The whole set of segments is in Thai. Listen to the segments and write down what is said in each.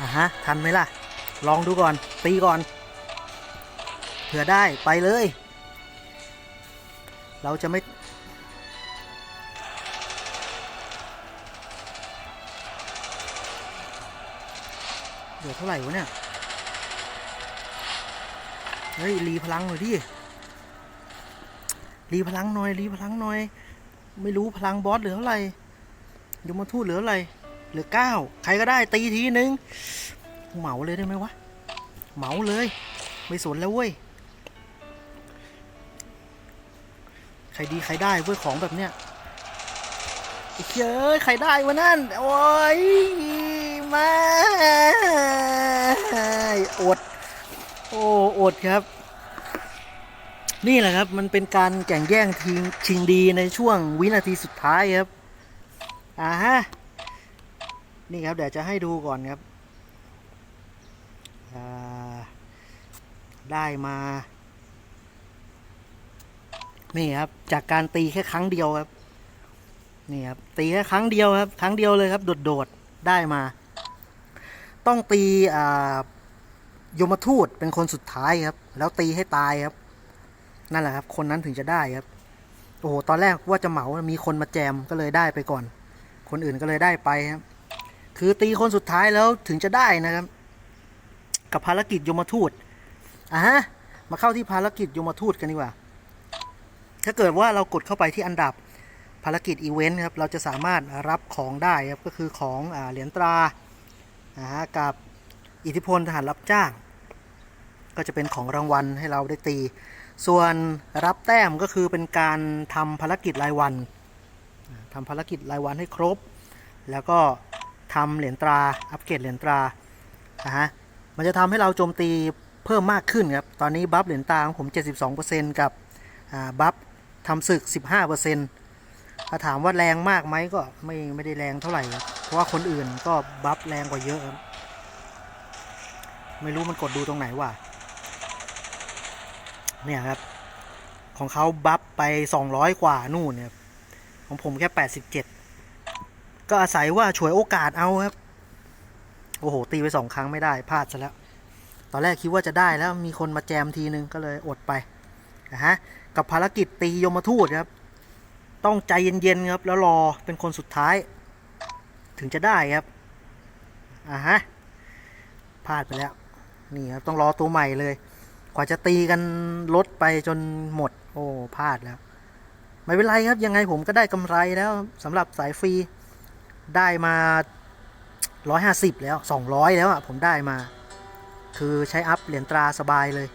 อะฮะ ทันไหมล่ะ ลองดูก่อน ตีก่อน เผื่อได้ไปเลย เราจะไม่เหลือเท่าไหร่วะเนี่ย เฮ้ย รีพลังหน่อยดิ รีพลังหน่อย รีพลังหน่อย ไม่รู้พลังบอสเหลือเท่าไหร่ยมทูตเหลือเท่าไหร่ เหลือเก้าใครก็ได้ตีทีนึงเหมาเลยได้ไหมวะเหมาเลย ไม่สนแล้วเว้ยใครดีใครได้เว้ยของแบบเนี้ยไอ้เจ้ยใครได้วะนั่นโอ้ยมาอดโอ้อดครับ นี่แหละครับมันเป็นการแข่งแย่งทีมชิงดีในช่วงวินาทีสุดท้ายครับอ่าฮะ นี่ครับเดี๋ยวจะให้ดูก่อนครับได้มา นี่ครับ จากการตีแค่ครั้งเดียวครับ นี่ครับ ตีแค่ครั้งเดียวครับ ครั้งเดียวเลยครับ โดดๆ ได้มา ต้องตีอ่ายมทูตเป็นคนสุดท้ายครับ แล้วตีให้ตายครับ นั่นแหละครับ คนนั้นถึงจะได้ครับ โอ้โห ตอนแรกว่าจะเหมา มีคนมาแจมก็เลยได้ไปก่อน คนอื่นก็เลยได้ไปครับ คือตีคนสุดท้ายแล้วถึงจะได้นะครับ กับภารกิจยมทูตอะฮะมาเข้าที่ภารกิจยมทูตกันดีกว่า ถ้าเกิดว่าเรากดเข้าไปที่อันดับภารกิจอีเวนต์ครับ เราจะสามารถรับของได้ครับ ก็คือของอเหรียญตรานะฮะกับอิทธิพลทหารรับจ้าง ก็จะเป็นของรางวัลให้เราได้ตี ส่วนรับแต้มก็คือเป็นการทำภารกิจรายวันอ่าทำภารกิจรายวันให้ครบ แล้วก็ ทำเหรียญตราอัปเกรดเหรียญตรานะฮะมันจะทำให้เราโจมตีเพิ่มมากขึ้นครับ ตอนนี้บัฟเหรียญตาของผม 72%กับอ่าบัฟทำศึก 15%ถ้าถามว่าแรงมากไหมก็ไม่ไม่ได้แรงเท่าไหร่ครับเพราะว่าคนอื่นก็บัฟแรงกว่าเยอะครับไม่รู้มันกดดูตรงไหนว่ะเนี่ยครับ ของเขาบัฟไป 200 กว่านู่นเนี่ยของผมแค่ 87 ก็อาศัยว่าฉวยโอกาสเอาครับ โอ้โห ตีไปสองครั้งไม่ได้พลาดซะแล้ว ตอนแรกคิดว่าจะได้แล้วมีคนมาแจมทีนึงก็เลยอดไปนะฮะกับภารกิจตียมทูตครับ ต้องใจเย็นๆครับ แล้วรอเป็นคนสุดท้าย ถึงจะได้ครับอ่าฮะพลาดไปแล้ว นี่ครับต้องรอตัวใหม่เลย กว่าจะตีกันลดไปจนหมด โอ้พลาดแล้ว ไม่เป็นไรครับยังไงผมก็ได้กำไรแล้วสำหรับสายฟรี ได้มาร้อยห้าสิบแล้วสองร้อยแล้วอะผมได้มา คือใช้อัพเหรียญตราสบายเลย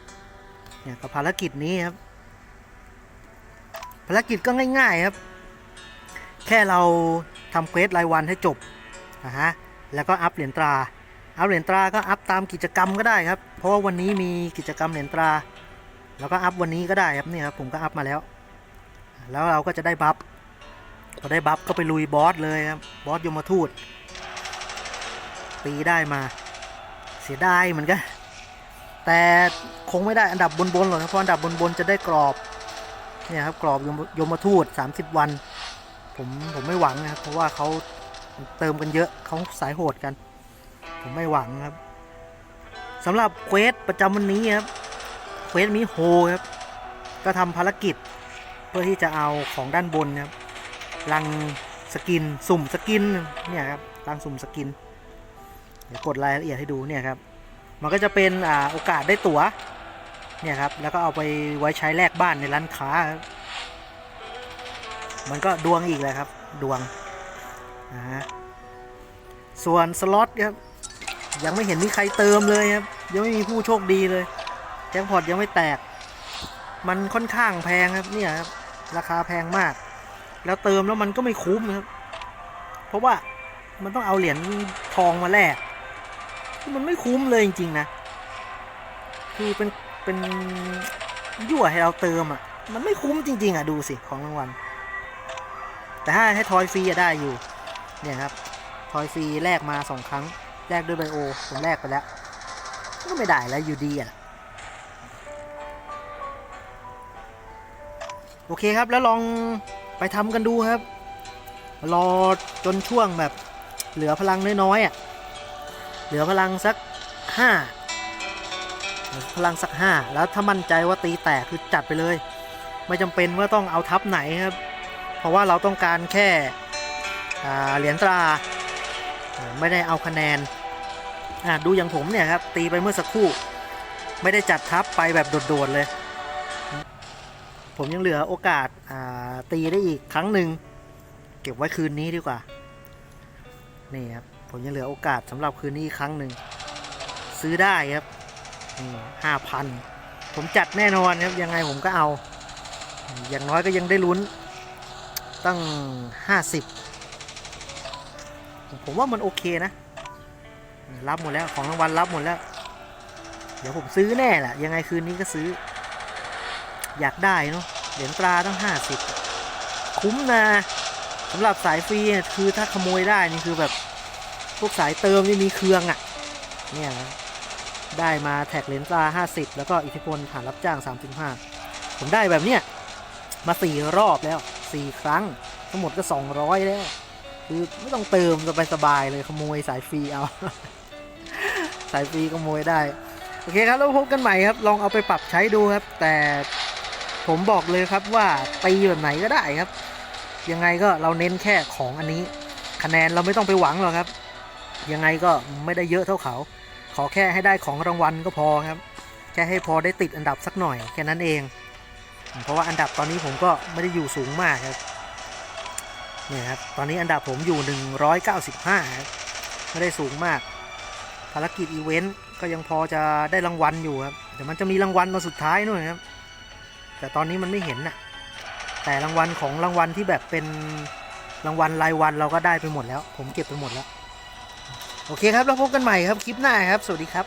เนี่ยกับภารกิจนี้ครับ ภารกิจก็ง่ายๆครับ แค่เราทำเควสรายวันให้จบนะฮะแล้วก็อัพเหรียญตราอัพเหรียญตราก็อัพตามกิจกรรมก็ได้ครับ เพราะว่าวันนี้มีกิจกรรมเหรียญตรา แล้วก็อัพวันนี้ก็ได้ครับเนี่ยครับผมก็อัพมาแล้ว แล้วเราก็จะได้บัฟ พอได้บัฟก็ไปลุยบอสเลยครับ บอสยมทูต ตีได้มา เสียดายเหมือนกัน แต่คงไม่ได้อันดับบนๆหรอกนะเพราะอันดับบนๆจะได้กรอบ เนี่ยครับกรอบยมทูต 30 วัน ผมผมไม่หวังนะครับเพราะว่าเขาเติมกันเยอะเขาสายโหดกัน ผมไม่หวังครับสำหรับเควสประจำวันนี้ครับเควสมิโฮครับก็ทำภารกิจเพื่อที่จะเอาของด้านบนครับ ลังสกิน สุ่มสกินเนี่ยครับลังสุ่มสกิน เดี๋ยวกดรายละเอียดให้ดูเนี่ยครับ มันก็จะเป็นอ่าโอกาสได้ตั๋วเนี่ยครับ แล้วก็เอาไปไว้ใช้แลกบ้านในร้านค้า มันก็ดวงอีกเลยครับ ดวงนะฮะส่วนสล็อตครับยังไม่เห็นมีใครเติมเลยครับ ยังไม่มีผู้โชคดีเลยแจ็คพอตยังไม่แตก มันค่อนข้างแพงครับเนี่ยครับ ราคาแพงมาก แล้วเติมแล้วมันก็ไม่คุ้มครับ เพราะว่ามันต้องเอาเหรียญทองมาแลกมันไม่คุ้มเลยจริง ๆ นะ คือเป็นเป็นยั่วให้เราเติมอะ มันไม่คุ้มจริง ๆ อะ ดูสิของรางวัล แต่ถ้าให้ทอยฟรีอะได้อยู่ เนี่ยครับ ทอยฟรีแลกมาสองครั้ง แลกด้วยไบโอ ผมแลกไปแล้ว ก็ไม่ได้แล้วอยู่ดีอะ โอเคครับแล้วลอง ไปทำกันดูครับ รอจนช่วงแบบเหลือพลังน้อยๆอะเหลือพลังสักห้าพลังสักห้าแล้วถ้ามั่นใจว่าตีแตกคือจัดไปเลย ไม่จำเป็นว่าต้องเอาทับไหนครับ เพราะว่าเราต้องการแค่เหรียญตราไม่ได้เอาคะแนนดูอย่างผมเนี่ยครับตีไปเมื่อสักครู่ ไม่ได้จัดทับไปแบบโดดๆเลย ผมยังเหลือโอกาสา ตีได้อีกครั้งหนึ่ง เก็บไว้คืนนี้ดีกว่า นี่ครับ ผมยังเหลือโอกาสสำหรับคืนนี้อีกครั้งหนึ่ง ซื้อได้ครับห้าพันผมจัดแน่นอนครับ ยังไงผมก็เอา อย่างน้อยก็ยังได้ลุ้น ตั้งห้าสิบผมว่ามันโอเคนะ รับหมดแล้วของรางวัลรับหมดแล้ว เดี๋ยวผมซื้อแน่แหละยังไงคืนนี้ก็ซื้อ อยากได้เนาะเหรียญตราตั้งห้าสิบ คุ้มนะสำหรับสายฟรีเนี่ยคือถ้าขโมยได้นี่คือแบบพวกสายเติมนี่มีเครื่องอะ่ะ เนี่ยนะได้มาแท็กเลนส์ตา50 แล้วก็อิทธิพลฐานรับจ้าง 35 ผมได้แบบเนี้ยมาสี่รอบแล้ว4ครั้ง ทั้งหมดก็ 200 แล้ว คือไม่ต้องเติมสบายๆเลยขโมยสายฟรีเอา สายฟรีขโมยได้ โอเคครับ แล้วพบกันใหม่ครับ ลองเอาไปปรับใช้ดูครับ แต่ ผมบอกเลยครับว่าตีแบบไหนก็ได้ครับ ยังไงก็เราเน้นแค่ของอันนี้ คะแนนเราไม่ต้องไปหวังหรอกครับ ยังไงก็ไม่ได้เยอะเท่าเขา ขอแค่ให้ได้ของรางวัลก็พอครับ แค่ให้พอได้ติดอันดับสักหน่อยแค่นั้นเอง เพราะว่าอันดับตอนนี้ผมก็ไม่ได้อยู่สูงมากครับเนี่ยครับตอนนี้อันดับผมอยู่ 195ครับไม่ได้สูงมาก ภารกิจอีเวนต์ก็ยังพอจะได้รางวัลอยู่ครับเดี๋ยวมันจะมีรางวัลมาสุดท้ายนู่นครับ แต่ตอนนี้มันไม่เห็นน่ะ แต่รางวัลของรางวัลที่แบบเป็นรางวัลรายวันเราก็ได้ไปหมดแล้ว ผมเก็บไปหมดแล้ว โอเคครับ แล้วพบกันใหม่ครับ คลิปหน้าครับ สวัสดีครับ